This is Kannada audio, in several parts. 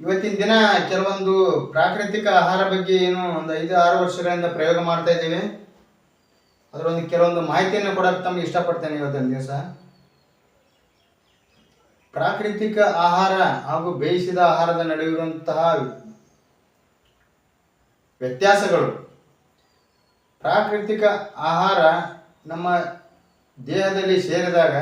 ಇವತ್ತಿನ ದಿನ ಕೆಲವೊಂದು ಪ್ರಾಕೃತಿಕ ಆಹಾರ ಬಗ್ಗೆ ಏನು ಒಂದು ಐದು, ಆರು ವರ್ಷಗಳಿಂದ ಪ್ರಯೋಗ ಮಾಡ್ತಾ ಇದ್ದೀವಿ. ಅದರೊಂದು ಕೆಲವೊಂದು ಮಾಹಿತಿಯನ್ನು ಕೊಡಕ್ಕೆ ತಮಗೆ ಇಷ್ಟಪಡ್ತೇನೆ ಇವತ್ತಿನ ದಿವಸ. ಪ್ರಾಕೃತಿಕ ಆಹಾರ ಹಾಗೂ ಬೇಯಿಸಿದ ಆಹಾರದ ನಡುವಿರುವಂತಹ ವ್ಯತ್ಯಾಸಗಳು. ಪ್ರಾಕೃತಿಕ ಆಹಾರ ನಮ್ಮ ದೇಹದಲ್ಲಿ ಸೇರಿದಾಗ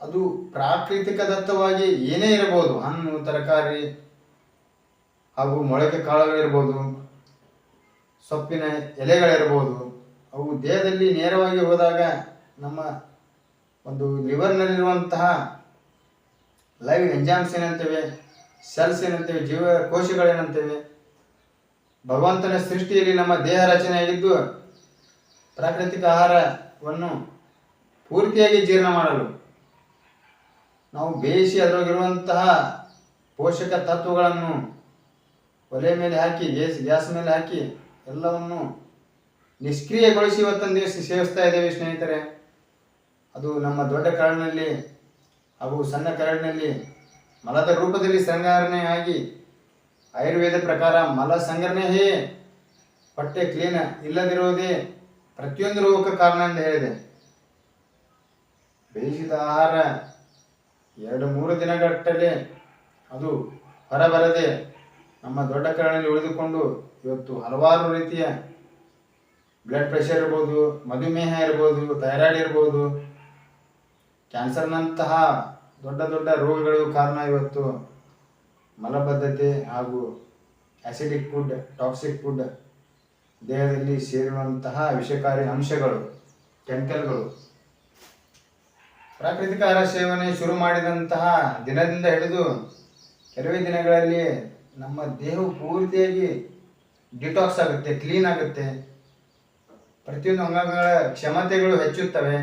ಅದು ಪ್ರಾಕೃತಿಕ ದತ್ತವಾಗಿ ಏನೇ ಇರಬಹುದು ಹಣ್ಣು, ತರಕಾರಿ ಹಾಗೂ ಮೊಳಕೆ ಕಾಳುಗಳಿರ್ಬೋದು, ಸೊಪ್ಪಿನ ಎಲೆಗಳಿರ್ಬೋದು, ಅವು ದೇಹದಲ್ಲಿ ನೇರವಾಗಿ ಹೋದಾಗ ನಮ್ಮ ಒಂದು ಲಿವರ್ನಲ್ಲಿರುವಂತಹ ಲೈವ್ ಎಂಜಾಮ್ಸ್ ಏನಂತೇವೆ ಸೆಲ್ಸ್ ಏನಂತೇವೆ ಜೀವ ಕೋಶಗಳೇನಂತೇವೆ ಭಗವಂತನ ಸೃಷ್ಟಿಯಲ್ಲಿ ನಮ್ಮ ದೇಹ ರಚನೆಯಾಗಿದ್ದು ಪ್ರಾಕೃತಿಕ ಆಹಾರವನ್ನು ಪೂರ್ತಿಯಾಗಿ ಜೀರ್ಣ ಮಾಡಲು. ನಾವು ಬೇಯಿಸಿ ಅದರೊಳಗಿರುವಂತಹ ಪೋಷಕ ತತ್ವಗಳನ್ನು ಒಲೆ ಮೇಲೆ ಹಾಕಿ, ಗ್ಯಾಸ್ ಗ್ಯಾಸ್ ಮೇಲೆ ಹಾಕಿ ಎಲ್ಲವನ್ನು ನಿಷ್ಕ್ರಿಯಗೊಳಿಸಿ ಇವತ್ತೊಂದು ದಿವಸ ಸೇವಿಸ್ತಾ ಇದ್ದೇವೆ ಸ್ನೇಹಿತರೆ. ಅದು ನಮ್ಮ ದೊಡ್ಡ ಕರಡಿನಲ್ಲಿ ಹಾಗೂ ಸಣ್ಣ ಕರಡಿನಲ್ಲಿ ಮಲದ ರೂಪದಲ್ಲಿ ಸಂಗ್ರಹಣೆ ಆಗಿ ಆಯುರ್ವೇದ ಪ್ರಕಾರ ಮಲ ಸಂಗ್ರಹಣೆಯೇ ಹೊಟ್ಟೆ ಕ್ಲೀನ್ ಇಲ್ಲದಿರುವುದೇ ಪ್ರತಿಯೊಂದು ರೋಗಕ್ಕೆ ಕಾರಣ ಎಂದು ಹೇಳಿದೆ. ಬೇಯಿಸಿದ ಆಹಾರ ಎರಡು ಮೂರು ದಿನಗಟ್ಟಲೆ ಅದು ಹೊರಬರದೆ ನಮ್ಮ ದೊಡ್ಡ ಕರಳಿನಲ್ಲಿ ಉಳಿದುಕೊಂಡು ಇವತ್ತು ಹಲವಾರು ರೀತಿಯ ಬ್ಲಡ್ ಪ್ರೆಷರ್ ಇರ್ಬೋದು, ಮಧುಮೇಹ ಇರ್ಬೋದು ಥೈರಾಯ್ಡ್ ಇರ್ಬೋದು ಕ್ಯಾನ್ಸರ್ನಂತಹ ದೊಡ್ಡ ದೊಡ್ಡ ರೋಗಗಳು ಕಾರಣ ಇವತ್ತು ಮಲಬದ್ಧತೆ ಹಾಗೂ ಆಸಿಡಿಕ್ ಫುಡ್ ಟಾಕ್ಸಿಕ್ ಫುಡ್ ದೇಹದಲ್ಲಿ ಸೇರಿರುವಂತಹ ವಿಷಕಾರಿ ಅಂಶಗಳು ಕೆಮಿಕಲ್ಗಳು ಪ್ರಾಕೃತಿಕ ಆಹಾರ ಸೇವನೆ ಶುರು ಮಾಡಿದಂತಹ ದಿನದಿಂದ ಹಿಡಿದು ಕೆಲವೇ ದಿನಗಳಲ್ಲಿ ನಮ್ಮ ದೇಹವು ಪೂರ್ತಿಯಾಗಿ ಡಿಟಾಕ್ಸ್ ಆಗುತ್ತೆ, ಕ್ಲೀನ್ ಆಗುತ್ತೆ. ಪ್ರತಿಯೊಂದು ಅಂಗಗಳ ಕ್ಷಮತೆಗಳು ಹೆಚ್ಚುತ್ತವೆ.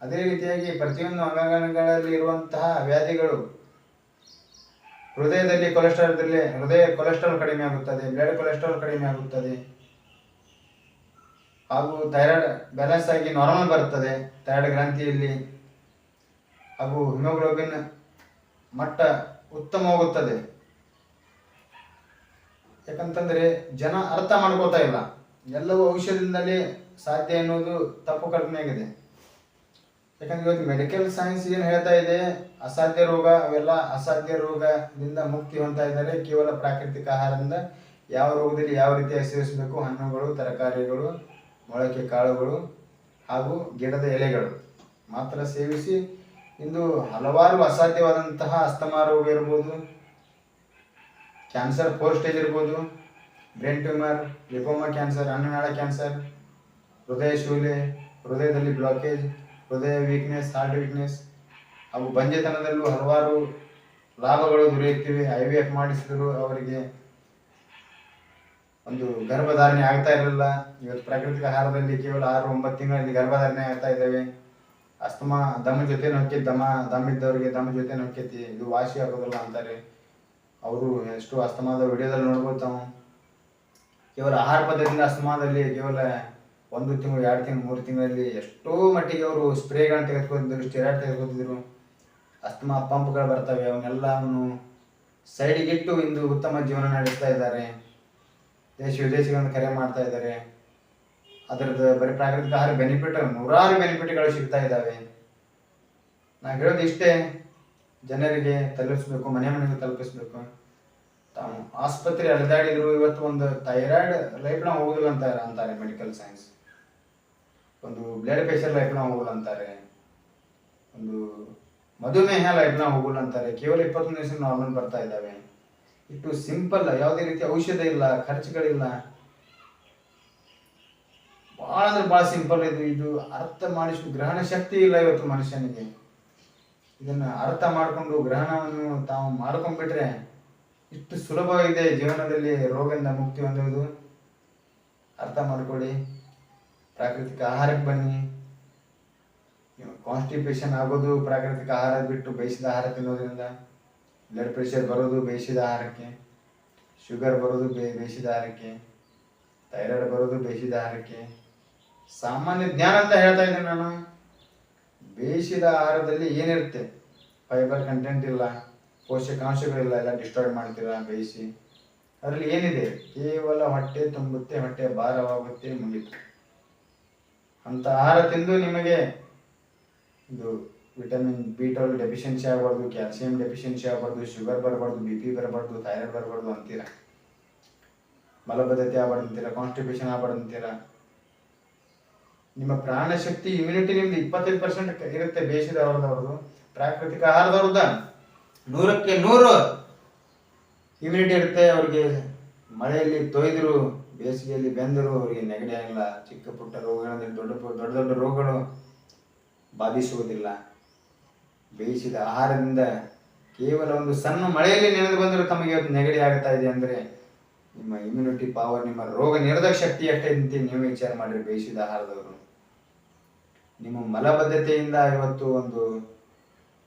ಅದೇ ರೀತಿಯಾಗಿ ಪ್ರತಿಯೊಂದು ಅಂಗಾಂಗಗಳಲ್ಲಿ ಇರುವಂತಹ ವ್ಯಾಧಿಗಳು ಹೃದಯದಲ್ಲಿ ಕೊಲೆಸ್ಟ್ರಾಲ್ದಲ್ಲಿ, ಹೃದಯ ಕೊಲೆಸ್ಟ್ರಾಲ್ ಕಡಿಮೆ ಆಗುತ್ತದೆ, ಬ್ಲಡ್ ಕೊಲೆಸ್ಟ್ರಾಲ್ ಕಡಿಮೆ ಆಗುತ್ತದೆ. ಹಾಗೂ ಥೈರಾಯ್ಡ್ ಬ್ಯಾಲೆನ್ಸ್ ಆಗಿ ನಾರ್ಮಲ್ ಬರುತ್ತದೆ, ಥೈರಾಯ್ಡ್ ಗ್ರಂಥಿಯಲ್ಲಿ. ಹಾಗೂ ಹಿಮೋಗ್ಲೋಬಿನ್ ಮಟ್ಟ ಉತ್ತಮವಾಗುತ್ತದೆ. ಯಾಕಂತಂದ್ರೆ ಜನ ಅರ್ಥ ಮಾಡ್ಕೋತಾ ಇಲ್ಲ. ಎಲ್ಲವೂ ಔಷಧದಿಂದಲೇ ಸಾಧ್ಯ ಎನ್ನುವುದು ತಪ್ಪು ಕಲ್ಪನೆ ಆಗಿದೆ. ಯಾಕಂದ್ರೆ ಇವತ್ತು ಮೆಡಿಕಲ್ ಸೈನ್ಸ್ ಏನು ಹೇಳ್ತಾ ಇದೆ, ಅಸಾಧ್ಯ ರೋಗ, ಅವೆಲ್ಲ ಅಸಾಧ್ಯ ರೋಗದಿಂದ ಮುಕ್ತಿ ಹೊಂದ್ತಾ ಇದ್ದಾರೆ. ಕೇವಲ ಪ್ರಾಕೃತಿಕ ಆಹಾರದಿಂದ ಯಾವ ರೋಗದಲ್ಲಿ ಯಾವ ರೀತಿಯಾಗಿ ಸೇವಿಸಬೇಕು, ಹಣ್ಣುಗಳು, ತರಕಾರಿಗಳು, ಮೊಳಕೆ ಕಾಳುಗಳು ಹಾಗೂ ಗಿಡದ ಎಲೆಗಳು ಮಾತ್ರ ಸೇವಿಸಿ ಇಂದು ಹಲವಾರು ಅಸಾಧ್ಯವಾದಂತಹ ಅಸ್ತಮಾ ರೋಗ ಇರ್ಬೋದು, ಕ್ಯಾನ್ಸರ್ ಫೋರ್ ಸ್ಟೇಜ್ ಇರ್ಬೋದು, ಬ್ರೈನ್ ಟ್ಯೂಮರ್, ಲಿಪೋಮಾ ಕ್ಯಾನ್ಸರ್ ಅನ್ನನಾಳ ಕ್ಯಾನ್ಸರ್, ಹೃದಯ ಶೂಲೆ, ಹೃದಯದಲ್ಲಿ ಬ್ಲಾಕೇಜ್, ಹೃದಯ ವೀಕ್ನೆಸ್, ಹಾರ್ಟ್ ವೀಕ್ನೆಸ್ ಹಾಗೂ ಬಂಜೆತನದಲ್ಲೂ ಹಲವಾರು ಲಾಭಗಳು ದೊರೆಯುತ್ತಿವೆ. ಐ ವಿ ಎಫ್ ಮಾಡಿಸಿದ್ರು ಅವರಿಗೆ ಒಂದು ಗರ್ಭಧಾರಣೆ ಆಗ್ತಾ ಇರಲಿಲ್ಲ. ಇವತ್ತು ಪ್ರಾಕೃತಿಕ ಆಹಾರದಲ್ಲಿ ಕೇವಲ ಆರು ಒಂಬತ್ತು ತಿಂಗಳಲ್ಲಿ ಗರ್ಭಧಾರಣೆ ಆಗ್ತಾ ಇದ್ದಾವೆ. ಅಸ್ತಮಾ, ದಮ ಜೊತೆ ಹೊಕ್ಕೈತಿ ದಮ ದಮ್ ಇದ್ದವ್ರಿಗೆ ದಮ ಜೊತೆ ಹೊಕ್ಕೈತಿ ಇದು ವಾಸಿ ಆಗೋದಿಲ್ಲ ಅಂತಾರೆ. ಅವರು ಎಷ್ಟು ಅಸ್ತಮಾದ ವಿಡಿಯೋದಲ್ಲಿ ನೋಡ್ಬೋದು ತಾವು. ಕೇವಲ ಆಹಾರ ಪದ್ಧತಿಯಿಂದ ಅಸ್ತಮಾದಲ್ಲಿ ಕೇವಲ ಒಂದು ತಿಂಗಳು, ಎರಡು ತಿಂಗಳು, ಮೂರು ತಿಂಗಳಲ್ಲಿ ಎಷ್ಟೋ ಮಟ್ಟಿಗೆ ಅವರು ಸ್ಪ್ರೇಗಳನ್ನ ತೆಗೆದುಕೊತಿದ್ರು, ಸ್ಟೆರಾಯ್ಡ್ ತೆಗೆದುಕೊತಿದ್ರು. ಅಸ್ತಮಾ ಪಂಪ್ಗಳು ಬರ್ತವೆ ಅವನ್ನೆಲ್ಲವನ್ನು ಸೈಡಿಗಿಟ್ಟು ಇಂದು ಉತ್ತಮ ಜೀವನ ನಡೆಸ್ತಾ ಇದ್ದಾರೆ. ದೇಶ ವಿದೇಶಗಳನ್ನು ಕರೆ ಮಾಡ್ತಾ ಇದ್ದಾರೆ. ಅದರದ್ದು ಬರೀ ಪ್ರಾಕೃತಿಕ ಆಹಾರ ಬೆನಿಫಿಟ್ ನೂರಾರು ಬೆನಿಫಿಟ್ಗಳು ಸಿಗ್ತಾ ಇದ್ದಾವೆ. ನಾ ಹೇಳೋದು ಇಷ್ಟೇ, ಜನರಿಗೆ ತಲುಪಿಸ್ಬೇಕು, ಮನೆ ಮನೆಗೆ ತಲುಪಿಸ್ಬೇಕು. ತಾವು ಆಸ್ಪತ್ರೆ ಅಲೆದಾಡಿದ್ರು ಇವತ್ತು ಒಂದು ಥೈರಾಯ್ಡ್ ಲೈಫ್ ನಾವು ಹೋಗಿಲ್ಲ ಅಂತ ಅಂತಾರೆ ಮೆಡಿಕಲ್ ಸೈನ್ಸ್ ಒಂದು ಬ್ಲಡ್ ಪ್ರೆಷರ್ ಲೈಫ್ ನಾವು ಹೋಗಲ್ಲ ಅಂತಾರೆ. ಒಂದು ಮಧುಮೇಹ ಲೈಫ್ ನಾವು ಹೋಗಲ್ಲ ಅಂತಾರೆ. ಕೇವಲ ಇಪ್ಪತ್ತೊಂದು ದಿವಸ ನಾರ್ಮಲ್ ಬರ್ತಾ ಇದ್ದಾವೆ. ಇಟ್ಟು ಸಿಂಪಲ್ ಯಾವುದೇ ರೀತಿ ಔಷಧ ಇಲ್ಲ, ಖರ್ಚುಗಳಿಲ್ಲ. ಭಾಳ ಅಂದ್ರೆ ಭಾಳ ಸಿಂಪಲ್ ಇದು. ಇದು ಅರ್ಥ ಮಾಡಿಸು, ಗ್ರಹಣ ಶಕ್ತಿ ಇಲ್ಲ ಇವತ್ತು ಮನುಷ್ಯನಿಗೆ. ಇದನ್ನ ಅರ್ಥ ಮಾಡಿಕೊಂಡು ಗ್ರಹಣವನ್ನು ತಾವು ಮಾಡ್ಕೊಂಡ್ಬಿಟ್ರೆ ಇಷ್ಟು ಸುಲಭವಾಗಿದೆ ಜೀವನದಲ್ಲಿ ರೋಗದಿಂದ ಮುಕ್ತಿ ಹೊಂದುವುದು. ಅರ್ಥ ಮಾಡ್ಕೊಳ್ಳಿ. ಪ್ರಾಕೃತಿಕ ಆಹಾರಕ್ಕೆ ಬನ್ನಿ. ಕಾನ್ಸ್ಟಿಪೇಷನ್ ಆಗೋದು ಪ್ರಾಕೃತಿಕ ಆಹಾರ ಬಿಟ್ಟು ಬೇಯಿಸಿದ ಆಹಾರ ತಿನ್ನೋದ್ರಿಂದ ಬ್ಲಡ್ ಪ್ರೆಷರ್ ಬರೋದು ಬೇಯಿಸಿದ ಆಹಾರಕ್ಕೆ ಶುಗರ್ ಬರೋದು ಬೇಯಿಸಿದ ಆಹಾರಕ್ಕೆ ಥೈರಾಯ್ಡ್ ಬರೋದು ಬೇಯಿಸಿದ ಆಹಾರಕ್ಕೆ ಸಾಮಾನ್ಯ ಜ್ಞಾನ ಅಂತ ಹೇಳ್ತಾ ಇದ್ದೀನಿ ನಾನು. ಬೇಯಿಸಿದ ಆಹಾರದಲ್ಲಿ ಏನಿರುತ್ತೆ? ಫೈಬರ್ ಕಂಟೆಂಟ್ ಇಲ್ಲ, ಪೋಷಕಾಂಶಗಳಿಲ್ಲ, ಎಲ್ಲ ಡಿಸ್ಟ್ರಾಯ್ ಮಾಡ್ತೀರಾ ಬೇಯಿಸಿ? ಅದರಲ್ಲಿ ಏನಿದೆ? ಕೇವಲ ಹೊಟ್ಟೆ ತುಂಬುತ್ತೆ, ಹೊಟ್ಟೆ ಭಾರವಾಗುತ್ತೆ ಮುಗಿತು. ಅಂತ ಆಹಾರ ತಿಂದು ನಿಮಗೆ ಇದು ವಿಟಮಿನ್ ಬಿ ಟ್ವೆಲ್ ಡೆಫಿಷಿಯನ್ಸಿ ಆಗಬಾರ್ದು ಕ್ಯಾಲ್ಸಿಯಂ ಡೆಫಿಷಿಯನ್ಸಿ ಆಗಬಾರ್ದು ಶುಗರ್ ಬರಬಾರ್ದು ಬಿ ಪಿ ಬರಬಾರ್ದು ಥೈರಾಯ್ಡ್ ಬರಬಾರ್ದು ಅಂತೀರಾ? ಮಲಬದ್ಧತೆ ಆಗಬಾರ್ದು ಅಂತೀರಾ? ಕಾನ್ಸ್ಟಿಪೇಷನ್ ಆಗಬಾರ್ದು ಅಂತೀರಾ? ನಿಮ್ಮ ಪ್ರಾಣ ಶಕ್ತಿ ಇಮ್ಯುನಿಟಿ ನಿಮ್ದು ಇಪ್ಪತ್ತೈದು ಪರ್ಸೆಂಟ್ ಇರುತ್ತೆ ಬೇಯಿಸಿದ ಅವ್ರದವ್ರದ್ದು ಪ್ರಾಕೃತಿಕ ಆಹಾರದವ್ರದ ನೂರಕ್ಕೆ ನೂರು ಇಮ್ಯುನಿಟಿ ಇರುತ್ತೆ. ಅವ್ರಿಗೆ ಮಳೆಯಲ್ಲಿ ತೊಯ್ದರು, ಬೇಸಿಗೆಯಲ್ಲಿ ಬೆಂದರು, ಅವರಿಗೆ ನೆಗಡಿ ಆಗಲ್ಲ, ಚಿಕ್ಕ ಪುಟ್ಟ ರೋಗಗಳಲ್ಲಿ ದೊಡ್ಡ ದೊಡ್ಡ ದೊಡ್ಡ ರೋಗಗಳು ಬಾಧಿಸುವುದಿಲ್ಲ. ಬೇಯಿಸಿದ ಆಹಾರದಿಂದ ಕೇವಲ ಒಂದು ಸಣ್ಣ ಮಳೆಯಲ್ಲಿ ನೆನೆದು ಬಂದರೂ ತಮಗೆ ನೆಗಡಿ ಆಗ್ತಾ ಇದೆ ಅಂದರೆ ನಿಮ್ಮ ಇಮ್ಯುನಿಟಿ ಪವರ್ ನಿಮ್ಮ ರೋಗ ನಿರೋಧಕ ಶಕ್ತಿ ಅಷ್ಟೇ ನೀವು ವಿಚಾರ ಮಾಡಿರಿ ಬೇಯಿಸಿದ ಆಹಾರದವರು. ನಿಮ್ಮ ಮಲಬದ್ಧತೆಯಿಂದ ಇವತ್ತು ಒಂದು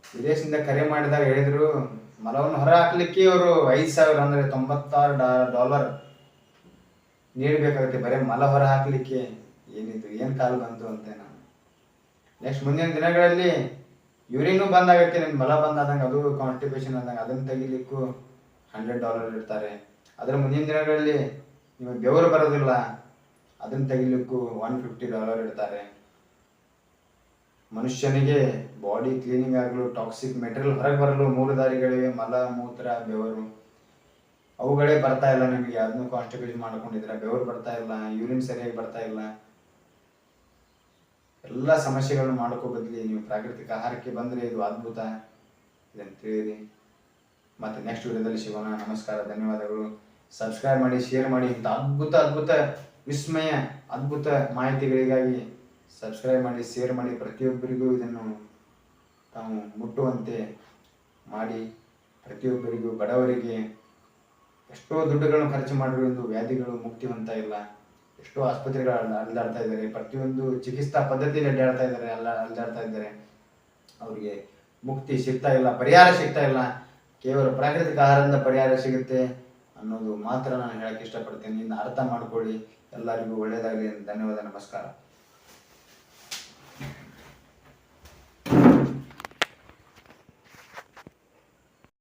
ವಿದೇಶದಿಂದ ಕರೆ ಮಾಡಿದಾಗ ಹೇಳಿದ್ರು, ಮಲವನ್ನು ಹೊರ ಹಾಕ್ಲಿಕ್ಕೆ ಅವರು ಐದು ಸಾವಿರ ಅಂದ್ರೆ ತೊಂಬತ್ತಾರು ಡಾಲರ್ ನೀಡಬೇಕಾಗುತ್ತೆ. ಬರೀ ಮಲ ಹೊರ ಹಾಕ್ಲಿಕ್ಕೆ ಏನಿದು, ಏನು ಕಾಲ ಬಂತು ಅಂತ ನಾನು. ನೆಕ್ಸ್ಟ್ ಮುಂದಿನ ದಿನಗಳಲ್ಲಿ ಯೂರಿನೂ ಬಂದಾಗತ್ತೆ ನಿಮ್ಮ ಮಲ ಬಂದಾದಂಗೆ ಅದು ಕಾನ್ಸ್ಟಿಪೇಷನ್ ಆದಂಗೆ ಅದನ್ನು ತೆಗಿಲಿಕ್ಕೂ ಹಂಡ್ರೆಡ್ ಡಾಲರ್ ಇಡ್ತಾರೆ. ಅದರ ಮುಂದಿನ ದಿನಗಳಲ್ಲಿ ನಿಮಗೆ ಬೆವರು ಬರೋದಿಲ್ಲ, ಅದನ್ನು ತೆಗಿಲಿಕ್ಕೂ ಒನ್ ಫಿಫ್ಟಿ ಡಾಲರ್ ಇಡ್ತಾರೆ. ಮನುಷ್ಯನಿಗೆ ಬಾಡಿ ಕ್ಲೀನಿಂಗ್ ಆಗಲು ಟಾಕ್ಸಿಕ್ ಮೆಟೀರಿಯಲ್ ಹೊರಗೆ ಬರಲು ಮೂರು ದಾರಿಗಳಿವೆ ಮಲ, ಮೂತ್ರ, ಬೆವರು. ಅವುಗಳೇ ಬರ್ತಾ ಇಲ್ಲ ನಿಮಗೆ. ಅದನ್ನು ಕಾನ್ಸ್ಟೇಬಲ್ ಮಾಡ್ಕೊಂಡಿದ್ರೆ ಬೆವರು ಬರ್ತಾ ಇಲ್ಲ ಯೂರಿನ್ ಸರಿಯಾಗಿ ಬರ್ತಾ ಇಲ್ಲ. ಎಲ್ಲ ಸಮಸ್ಯೆಗಳನ್ನು ಮಾಡ್ಕೋ ಬದಲಿ ನೀವು ಪ್ರಾಕೃತಿಕ ಆಹಾರಕ್ಕೆ ಬಂದರೆ ಇದು ಅದ್ಭುತ. ಇದನ್ನು ತಿಳಿಯಿರಿ. ಮತ್ತೆ ನೆಕ್ಸ್ಟ್ ವಿಡಿಯೋದಲ್ಲಿ ಶಿವನ ನಮಸ್ಕಾರ, ಧನ್ಯವಾದಗಳು. ಸಬ್ಸ್ಕ್ರೈಬ್ ಮಾಡಿ ಶೇರ್ ಮಾಡಿ ಇಂಥ ಅದ್ಭುತ ಅದ್ಭುತ ವಿಸ್ಮಯ, ಅದ್ಭುತ ಮಾಹಿತಿಗಳಿಗಾಗಿ ಸಬ್ಸ್ಕ್ರೈಬ್ ಮಾಡಿ ಶೇರ್ ಮಾಡಿ, ಪ್ರತಿಯೊಬ್ಬರಿಗೂ ಇದನ್ನು ತಾವು ಮುಟ್ಟುವಂತೆ ಮಾಡಿ, ಪ್ರತಿಯೊಬ್ಬರಿಗೂ ಬಡವರಿಗೆ ಎಷ್ಟೋ ದುಡ್ಡುಗಳನ್ನು ಖರ್ಚು ಮಾಡಿರೋ ಒಂದು ವ್ಯಾಧಿಗಳು ಮುಕ್ತಿ ಇಲ್ಲ. ಎಷ್ಟೋ ಆಸ್ಪತ್ರೆಗಳು ಅಲ್ದಾಡ್ತಾ ಇದ್ದಾರೆ. ಪ್ರತಿಯೊಂದು ಚಿಕಿತ್ಸಾ ಪದ್ಧತಿಯಲ್ಲಿ ಅಡ್ಡಾಡ್ತಾ ಇದ್ದಾರೆ, ಅಲ್ಲ, ಅಲ್ದಾಡ್ತಾ ಇದ್ದಾರೆ. ಅವರಿಗೆ ಮುಕ್ತಿ ಸಿಗ್ತಾ ಇಲ್ಲ, ಪರಿಹಾರ ಸಿಗ್ತಾ ಇಲ್ಲ. ಕೇವಲ ಪ್ರಾಕೃತಿಕ ಆಹಾರದಿಂದ ಪರಿಹಾರ ಸಿಗುತ್ತೆ ಅನ್ನೋದು ಮಾತ್ರ ನಾನು ಹೇಳಕ್ಕೆ ಇಷ್ಟಪಡ್ತೇನೆ. ಅರ್ಥ ಮಾಡ್ಕೊಳ್ಳಿ. ಎಲ್ಲರಿಗೂ ಒಳ್ಳೆಯದಾಗಲಿ ಧನ್ಯವಾದ, ನಮಸ್ಕಾರ.